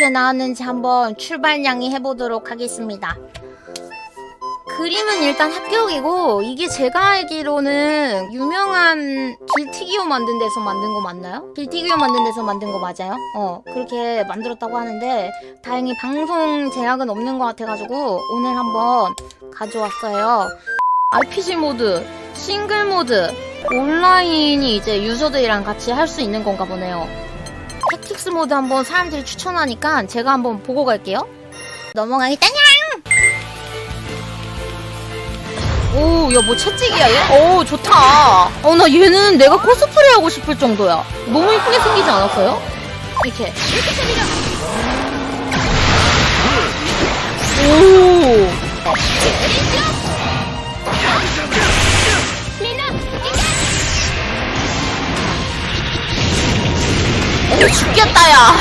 어떻게 나왔는지 한번 출발량이 해보도록 하겠습니다. 그림은 일단 합격이고 이게 제가 알기로는 유명한 길티기오 만든 데서 만든 거 맞나요? 길티기오 만든 데서 만든 거 맞아요? 어 그렇게 만들었다고 하는데 다행히 방송 제약은 없는 것 같아가지고 오늘 한번 가져왔어요. RPG 모드, 싱글 모드, 온라인이 이제 유저들이랑 같이 할 수 있는 건가 보네요. 택틱스 모드 한번 사람들이 추천하니까 제가 한번 보고 갈게요. 넘어가겠다냥! 오, 야, 뭐 채찍이야, 얘? 오, 좋다. 어, 나 얘는 내가 코스프레 하고 싶을 정도야. 너무 이쁘게 생기지 않았어요? 이렇게. 오. 어, 죽겠다, 야.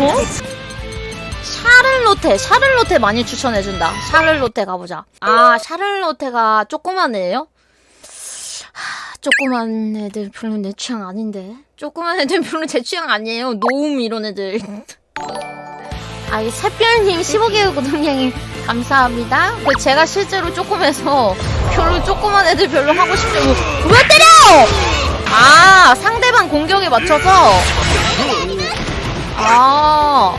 어? 샤를로테, 샤를로테 많이 추천해준다. 샤를로테 가보자. 아, 샤를로테가 조그만 애예요? 하, 조그만 애들 별로 내 취향 아닌데. 조그만 애들 별로 제 취향 아니에요. 노움 이런 애들. 아, 이 새별님 15개월 구독량이 감사합니다. 그 제가 실제로 조금해서 별로 조그만 애들 별로 하고 싶지 않고 왜 때려! 아 상대방 공격에 맞춰서? 아.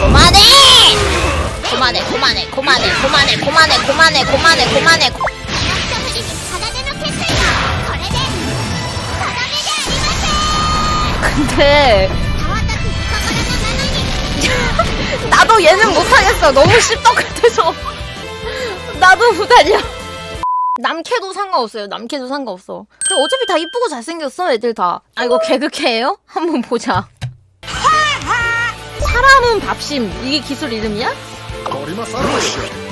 그만해! 그만해 그만해 그만해 그만해 그만해 그만해 그만해 그만해. 근데 나도 얘는 못하겠어. 너무 씹덕 같아서. 나도 못하냐 남캐도 상관없어요. 남캐도 상관없어. 어차피 다 이쁘고 잘생겼어, 애들 다. 아, 이거 개그캐예요? 한번 보자. 사람은 밥심. 이게 기술 이름이야?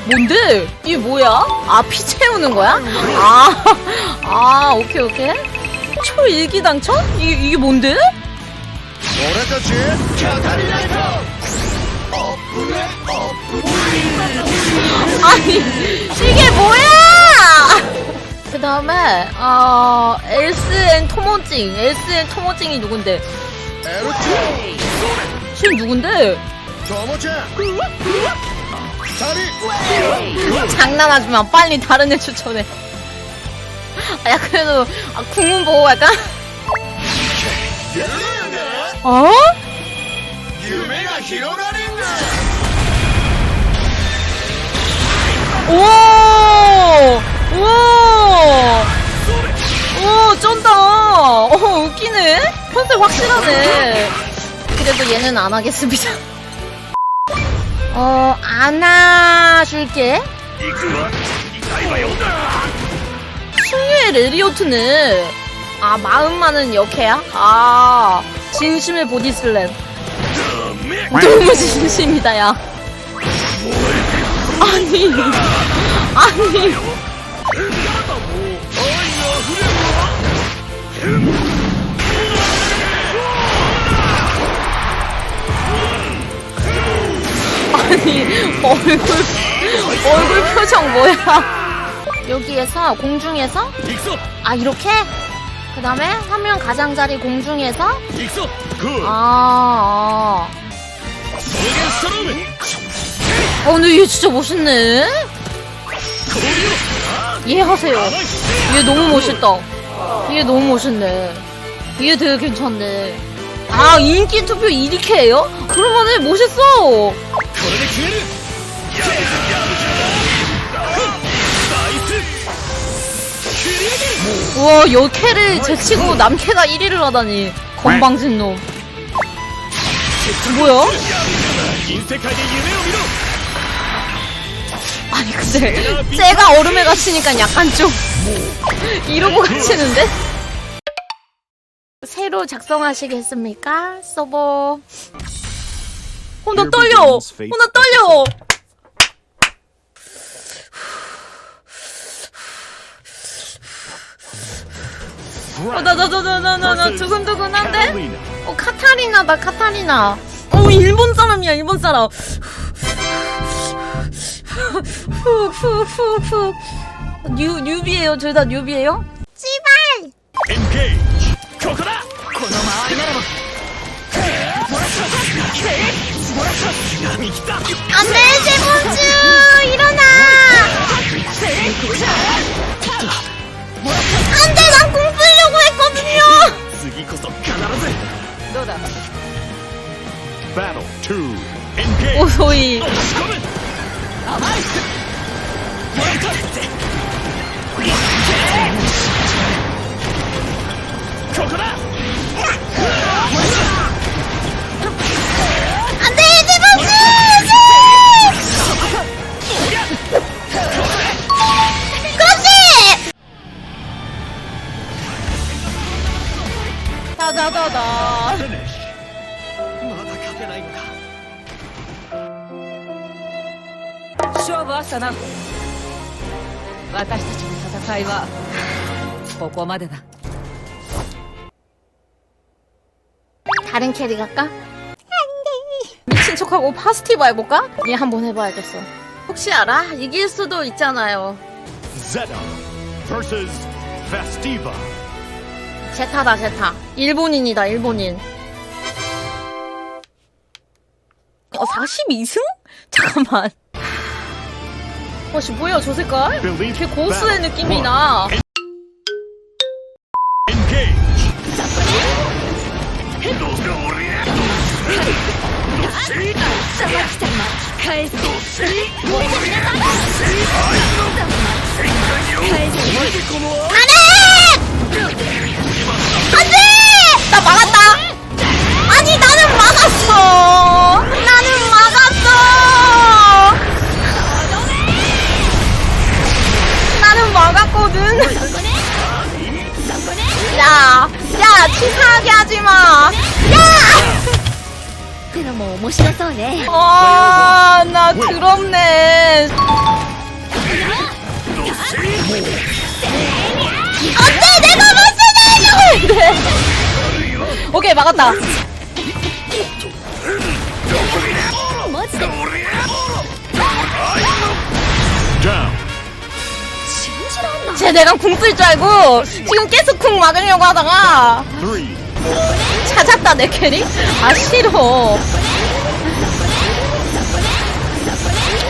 뭔데? 이게 뭐야? 아, 피 채우는 거야? 아, 아, 오케이, 오케이. 초일기당첨? 이게, 이게 뭔데? 아니, 이게 뭐야? 다음에 어 SN 토모징 SN 토모징이 누군데? 지금 누군데? 장난하지마 빨리 다른 애 추천해 아, 야 그래도 아, 국문 보고 갈까? 어? 오! 오! 우와! 오, 쩐다! 어, 웃기네? 컨셉 확실하네. 그래도 얘는 안 하겠습니다. 어, 안아줄게. 승유의 레리오트네. 아, 마음만은 역해야? 아, 진심의 보디슬램. 너무 진심이다, 야. 아니, 아니. 아니 얼굴 얼굴 표정 뭐야? 여기에서 공중에서? 아 이렇게? 그 다음에 화면 가장자리 공중에서? 아, 아. 어 근데 얘 진짜 멋있네. 얘 하세요. 얘 너무 멋있다. 얘 너무 멋있네. 얘 되게 괜찮네. 아, 인기 투표 1위캐예요? 그러면은 멋있어. これで決めるナイス 우와, 여캐를 제치고 남캐가 1위를 하다니. 건방진 놈. 뭐야? 銀世界で夢を見ろ 아니, 근데, 쟤가 얼음에 갇히니까 약간 좀, 이러고 갇히는데? 새로 작성하시겠습니까? 서버. 어, 나 떨려! 어, 나 떨려! 어, 나, 나, 나, 나, 나, 나, 나, 두근두근한데? 어, 카타리나다, 카타리나. 어, 일본 사람이야, 일본 사람. 후, 후, 후, 후. 뉴, 뉴비에요, 둘 다 뉴비에요? 씨발! 안돼 세븐츠 일어나 안돼 난 공 쓰려고 했거든요 次こそ必ずどうだ Battle 2 Engage 오소이 押し込むここだ 안돼 세븐츠 그렇지 다다다다 フィニッシュまだ勝てないのか 勝負あったな 私たちの戦いはここまでだ 다른 캐리 갈까? 미친 척하고 파스티브 해볼까? 얘 한번 해봐야겠어 혹시 알아? 이길 수도 있잖아요 Zeta vs Festiva 제타다 제타 일본인이다 일본인 어 42승? 잠깐만 어씨 뭐야 저 색깔? 걔 고수의. 느낌이. 나 Engage 안돼! 나 막았다! 아니 나는 막았어! 나는 막았어! 나는 막았거든? 야! 야! 치사하게 하지마! 야! でももう面白そうね 와, 나 더럽네. 안 돼! 내가 맞춰내려고 했는데! 오케이, 막았다. マジで 내가 궁 쓸 줄 알고 지금 계속 궁 막으려고 하다가 3 찾았다, 내 캐릭? 아, 싫어.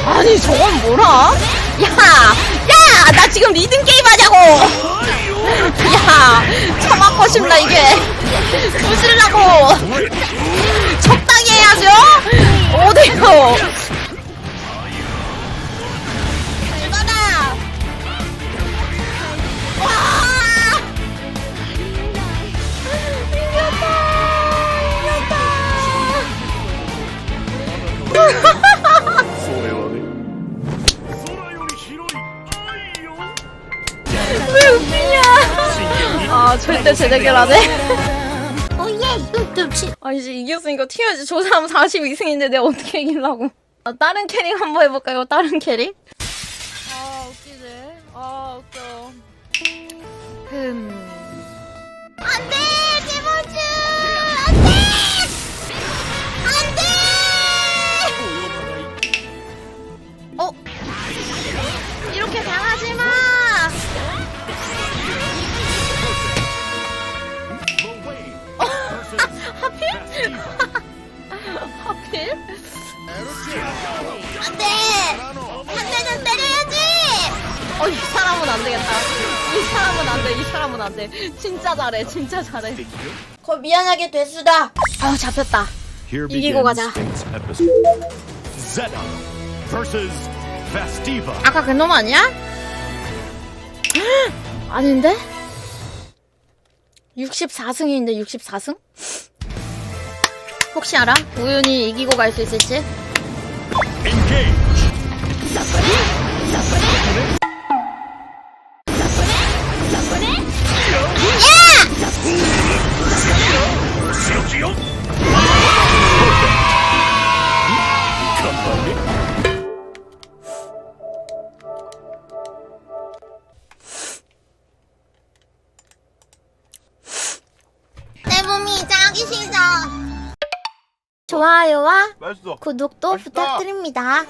아니, 저건 뭐라? 야! 야! 나 지금 리듬 게임 하자고! 야! 처맞고 싶나, 이게? 부실라고! 적당히 해야죠? 어디요? 아, 절대 제대결 안 해. 아, 이제 이겼으니까 튀어야지. 저 사람 42승인데 내가 어떻게 이기려고. 아, 다른 캐릭 한번 해볼까요? 다른 캐릭? 아, 웃기지. 아, 웃겨. 흠. 안 돼! 안 되겠다. 이 사람은 안 돼, 이 사람은 안 돼. 진짜 잘해, 진짜 잘해. 거 미안하게 됐수다. 아, 잡혔다. 이기고 가자. 아까 그놈 아니야? 아닌데? 64승인데 64승? 혹시 알아? 우윤이 이기고 갈 수 있을지? 좋아요와 맛있어. 구독도 맛있다. 부탁드립니다.